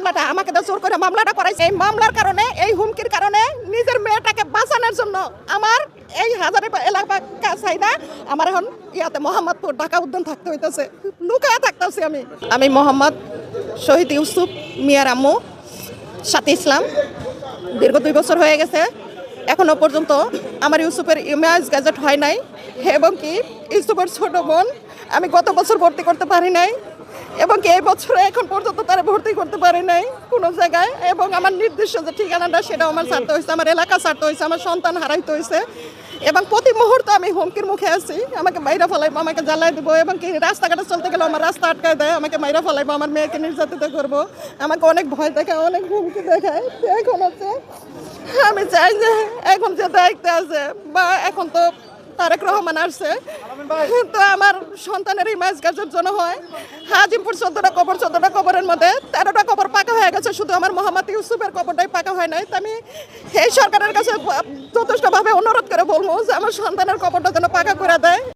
মামলাটা, আমাকে তো জোর করে মামলাটা করাইছে। এই মামলার কারণে, এই হুমকির কারণে নিজের মেয়েটাকে বাঁচানোর জন্য আমার এই হাজারে এলাকা সাইডা আমার এখন ইয়াতে মোহাম্মদপুর, ঢাকা উদ্যান থাকতে হইতেছে। লুকায় থাকতেছি আমি। আমি মোহাম্মদ শহীদ ইউসুফ মিয়ার আম্মু, সাথী ইসলাম। দীর্ঘ দুই বছর হয়ে গেছে। এখনও পর্যন্ত আমার ইউসুফের ইমেজ, গ্যাজেট হয় নাই। এবং কি, ইউসুফের ছোট বোন, আমি গত বছর ভর্তি করতে পারি নাই। এবং এই বছরে এখন পর্যন্ত তারা ভর্তি করতে পারে নাই কোনো জায়গায়। এবং আমার নির্দিষ্ট যে ঠিকানাটা, সেটাও আমার ছাড়তে হয়েছে, আমার এলাকা ছাড়তে হয়েছে, আমার সন্তান হারাইতে হয়েছে। এবং প্রতি মুহূর্তে আমি হুমকির মুখে আছি, আমাকে মাইরা ফেলাইবো, আমাকে জ্বালাই দেবো এবং কি রাস্তাঘাটে চলতে গেলে আমার রাস্তা আটকায় দেয়, আমাকে মাইরা ফেলাইবো, আমার মেয়েকে নির্যাতিত করব। আমাকে অনেক ভয় দেখায়, অনেক হুমকি দেখায়, এখন হচ্ছে আমি চাই যে এখন যে দায়িত্ব আছে, বা এখন তো তারেক রহমান আসছে। তো আমার সন্তানের ইমাজ গাছের জন্য হয়। হাজিমপুর চোদ্দটা কবর চোদ্দটা কবরের মধ্যে তেরোটা কবর পাকা হয়ে গেছে। শুধু আমার মোহাম্মদ ইউসুফের কবরটাই পাকা হয় নাই। তো আমি এই সরকারের কাছে যথেষ্টভাবে অনুরোধ করে বলব যে আমার সন্তানের কবরটা যেন পাকা করে দেয়।